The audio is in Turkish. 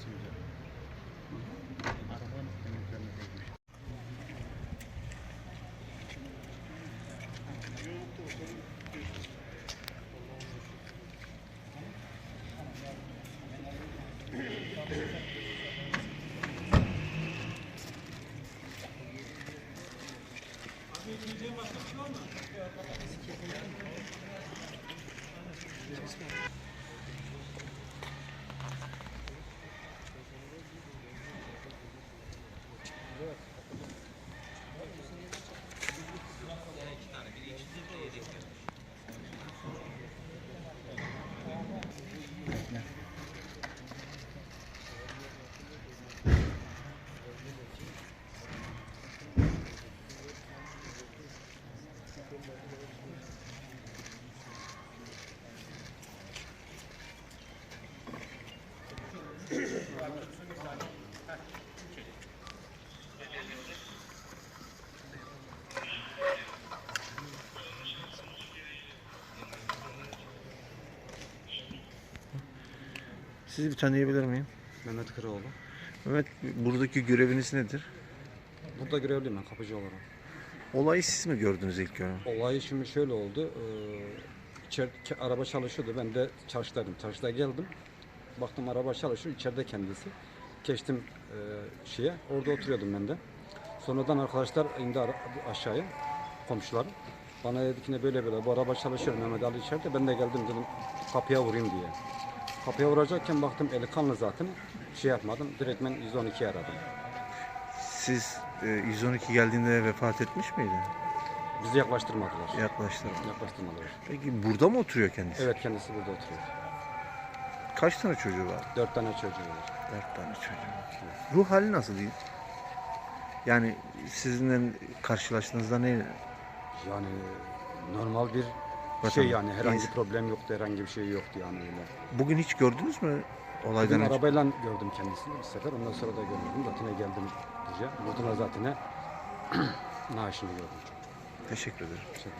Burası güzel. Arabanın üzerine değmiş. Abi yiyeceğin başka bir şey var mı? Yok, patatesi keselim. Sizi bir tanıyabilir miyim? Mehmet Kıraoğlu. Mehmet buradaki göreviniz nedir? Burada görevliyim ben kapıcı olarak. Olayı siz mi gördünüz ilk gören? Olay şimdi şöyle oldu. Ee, ke- araba çalışıyordu. Ben de çarşıdaydım. Çarşıda geldim. Baktım araba çalışıyor. içeride kendisi. Geçtim e, şeye. Orada oturuyordum ben de. Sonradan arkadaşlar indi aşağıya. Komşular. Bana dedi ki ne böyle böyle bu araba çalışıyor Mehmet Ali içeride. Ben de geldim dedim kapıya vurayım diye. Kapıya vuracakken baktım eli kanlı zaten. Şey yapmadım. Direkt ben 112'yi aradım. Siz e, 112 geldiğinde vefat etmiş miydi? Bizi yaklaştırmadılar. Yaklaştı. Yaklaştırmadılar. Peki burada mı oturuyor kendisi? Evet kendisi burada oturuyor. Kaç tane çocuğu var? Dört tane çocuğu var. Dört tane çocuğu. Ruh hali nasıl değil? Yani sizinle karşılaştığınızda ne? Yani normal bir Vatandaş. şey yani herhangi bir problem yoktu, herhangi bir şey yoktu yani öyle. Bugün hiç gördünüz mü Bugün olaydan önce? arabayla gördüm kendisini bir sefer, ondan sonra da görmedim. Zaten geldim buraya. Burada da zaten naaşını gördüm. Teşekkür ederim. Şey-